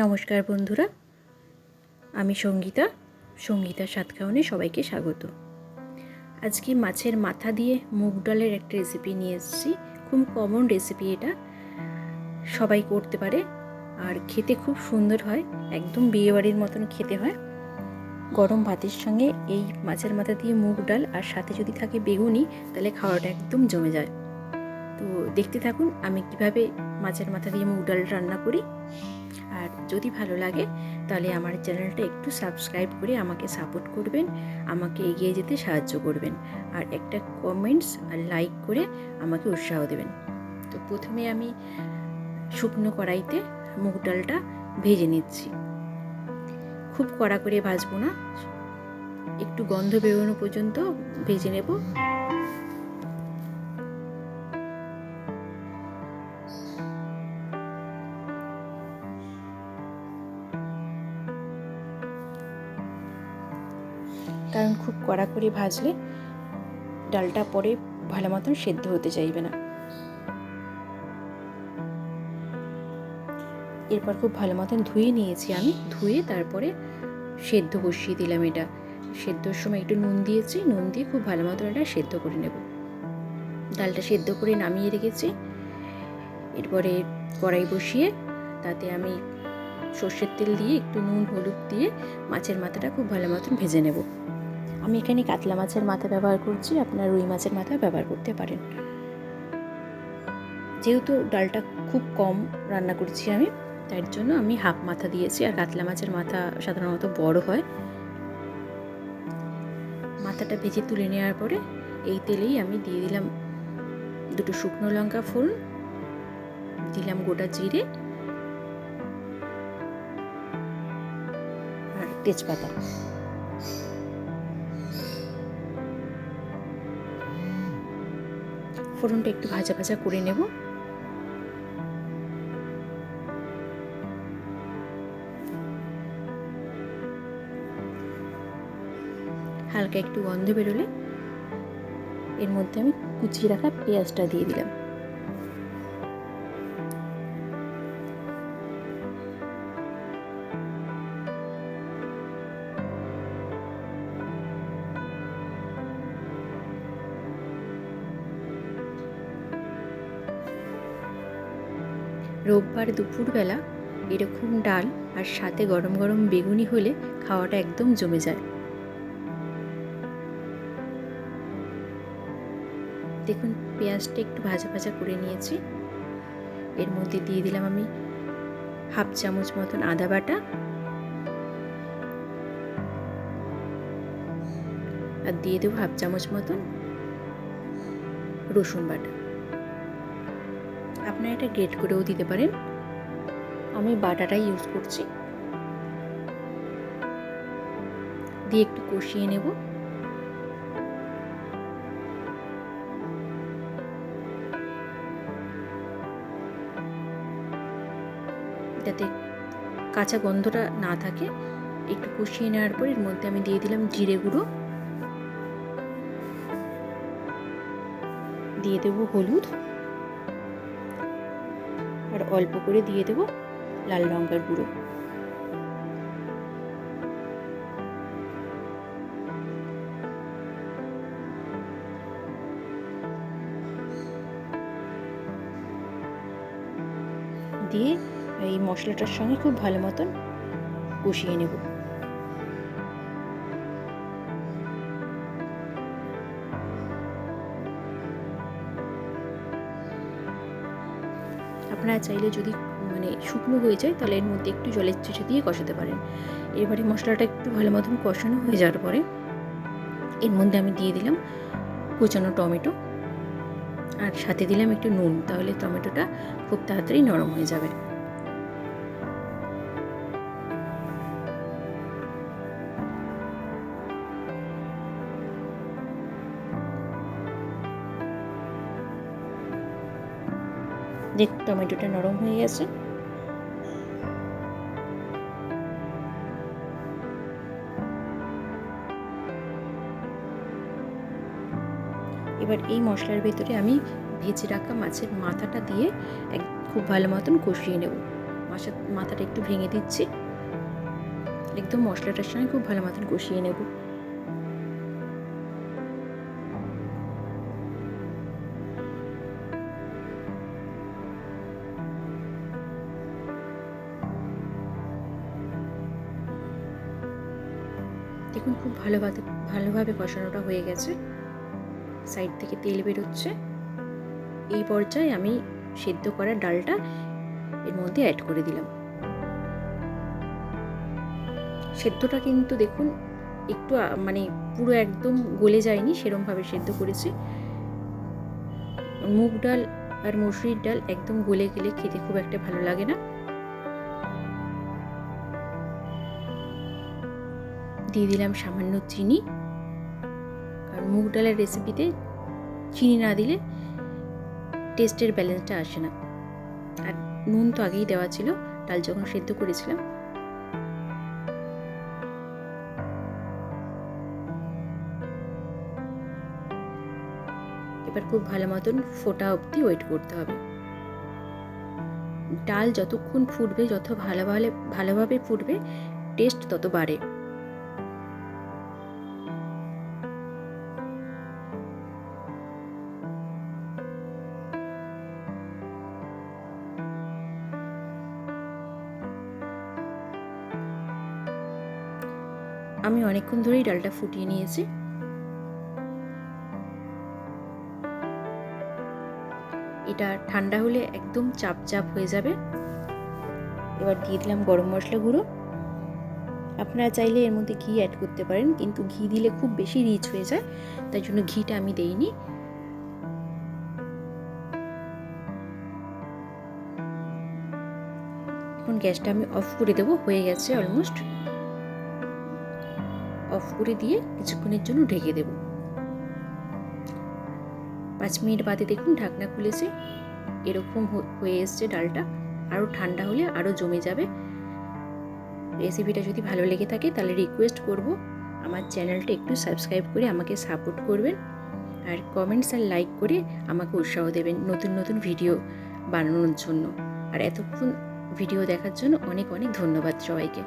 নমস্কার বন্ধুরা, আমি সঙ্গীতা সঙ্গীতা সাতখাওয়ানে সবাইকে স্বাগত। আজকে মাছের মাথা দিয়ে মুগ ডালের একটা রেসিপি নিয়ে এসেছি। খুব কমন রেসিপি এটা। সবাই করতে পারে, আর খেতে খুব সুন্দর হয়, একদম বিয়েবাড়ির মতন খেতে হয়। গরম ভাতের সঙ্গে এই মাছের মাথা দিয়ে মুগ ডাল আর সাথে যদি থাকে বেগুনি, তাহলে খাওয়াটা একদম জমে যায়। তো দেখতে থাকুন, আমি কীভাবে মাছের মাথা দিয়ে মুগ ডাল রান্না করি। আর যদি ভালো লাগে, তাহলে আমার চ্যানেলটা একটু সাবস্ক্রাইব করে আমাকে সাপোর্ট করবেন, আমাকে এগিয়ে যেতে সাহায্য করবেন। আর একটা কমেন্টস আর লাইক করে আমাকে উৎসাহ দেবেন। তো প্রথমে আমি শুকনো কড়াইতে মুগ ডালটা ভেজে নিচ্ছি। খুব কড়া করে ভাজবো না। একটু গন্ধ বেরোনো পর্যন্ত ভেজে নেব। কারণ খুব কড়া করে ভাজলে ডালটা পরে ভালো মতন সেদ্ধ হতে চাইবে না। এরপর খুব ভালো মতন ধুয়ে নিয়েছি আমি। ধুয়ে তারপরে সেদ্ধ বসিয়ে দিলাম এটা। সেদ্ধর সময় একটু নুন দিয়েছি। নুন দিয়ে খুব ভালো মতন এটা সেদ্ধ করে নেব। ডালটা সেদ্ধ করে নামিয়ে রেখেছি। এরপরে কড়াই বসিয়ে তাতে আমি সর্ষের তেল দিয়ে একটু নুন, হলুদ দিয়ে মাছের মাথাটা খুব ভালো মতন ভেজে নেব। আমি এখানে কাতলা মাছের মাথা ব্যবহার করছি, আপনার রুই মাছের মাথা ব্যবহার করতে পারেন। যেহেতু ডালটা খুব কম রান্না করছি আমি, তার জন্য আমি হাফ মাথা দিয়েছি, আর কাতলা মাছের মাথা সাধারণত বড় হয়। মাথাটা ভেজে তুলে নেওয়ার পরে এই তেলেই আমি দিয়ে দিলাম দুটো শুকনো লঙ্কা ফুল দিলাম গোটা জিরে, আর তেজপাতা। ফোড়নটা একটু ভাজা ভাজা করে নেব। হালকা একটু গন্ধ বেরোলে এর মধ্যে আমি কুচিয়ে রাখা পেঁয়াজটা দিয়ে দিলাম। রোববার দুপুরবেলা এরকম ডাল আর সাথে গরম গরম বেগুনি হলে খাওয়াটা একদম জমে যায়। দেখুন, পেঁয়াজটা একটু ভাজা ভাজা করে নিয়েছি। এর মধ্যে দিয়ে দিলাম আমি হাফ চামচ মতন আদা বাটা। আর দিয়ে দেবো হাফ চামচ মতন রসুন বাটা। আপনারা এটা গ্রেট করেও দিতে পারেন। আমি বাটাটাই ইউজ করছি। দিয়ে একটু কষিয়ে নেব। যাতে কাঁচা গন্ধটা না থাকে, একটু কষিয়ে নেওয়ার পর এর মধ্যে আমি দিয়ে দিলাম জিরে গুঁড়ো। দিয়ে দেবো হলুদ। আর অল্প করে দিয়ে দেব লাল লঙ্কার গুঁড়ো। দিয়ে এই মশলাটার সঙ্গে খুব ভালো মতন কষিয়ে নেব। আপনারা চাইলে যদি মানে শুকনো হয়ে যায়, তাহলে এর মধ্যে একটু জলের চিঠে দিয়ে কষাতে পারেন। এবারে মশলাটা একটু ভালো মতন কষানো হয়ে যাওয়ার পরে, এর মধ্যে আমি দিয়ে দিলাম কুচানো টমেটো। আর সাথে দিলাম একটু নুন, তাহলে টমেটোটা খুব তাড়াতাড়ি নরম হয়ে যাবে। দেখুন টমেটোটা নরম হয়ে গেছে। এবার এই মশলার ভেতরে আমি ভেজে রাখা মাছের মাথাটা দিয়ে এক খুব ভালো মতন কষিয়ে নেব। মাথা মাথাটা একটু ভেঙে দিচ্ছি। একদম মশলাটার সঙ্গে খুব ভালো মতন কষিয়ে নেব। দেখুন, খুব ভালোভাবে ভালোভাবে কষানোটা হয়ে গেছে। সাইড থেকে তেল বেরোচ্ছে। এই পর্যায়ে আমি সেদ্ধ করা ডালটা এর মধ্যে অ্যাড করে দিলাম। সেদ্ধটা কিন্তু দেখুন, একটু মানে পুরো একদম গলে যায়নি, সেরমভাবে সেদ্ধ করেছি। মুগ ডাল আর মসুরির ডাল একদম গলে গেলে খেতে খুব একটা ভালো লাগে না। দিয়ে দিলাম সামান্য চিনি। কারণ মুগ ডালের রেসিপিতে চিনি না দিলে টেস্টের ব্যালেন্সটা আসে না। আর নুন তো আগেই দেওয়া ছিল, ডাল যখন সেদ্ধ করেছিলাম। এবার খুব ভালো মতন ফোটা অবধি ওয়েট করতে হবে। ডাল যতক্ষণ ফুটবে, যত ভালো ভালো ভালোভাবে ফুটবে টেস্ট তত বাড়ে। আমি অনেকক্ষণ ধরেই ডালটা ফুটিয়ে নিয়েছি। এটা ঠান্ডা হলে একদম চাপ চাপ হয়ে যাবে। এবার দিয়ে দিলাম গরম মশলা গুঁড়ো। আপনারা চাইলে এর মধ্যে ঘি অ্যাড করতে পারেন, কিন্তু ঘি দিলে খুব বেশি রিচ হয়ে যায়, তাই জন্য ঘিটা আমি দেইনি। এখন গ্যাসটা আমি অফ করে দেবো, হয়ে গেছে অলমোস্ট অফ করে দিয়ে কিছুক্ষণের জন্য ঢেকে দেব। পাঁচ মিনিট বাদে দেখুন ঢাকনা খুলেছে। এরকম হয়ে এসছে ডালটা। আরও ঠান্ডা হলে আরও জমে যাবে। রেসিপিটা যদি ভালো লেগে থাকে তাহলে রিকোয়েস্ট করব। আমার চ্যানেলটা একটু সাবস্ক্রাইব করে আমাকে সাপোর্ট করবেন। আর কমেন্টস আর লাইক করে আমাকে উৎসাহ দেবেন নতুন নতুন ভিডিও বানানোর জন্য। আর এতক্ষণ ভিডিও দেখার জন্য অনেক অনেক ধন্যবাদ সবাইকে।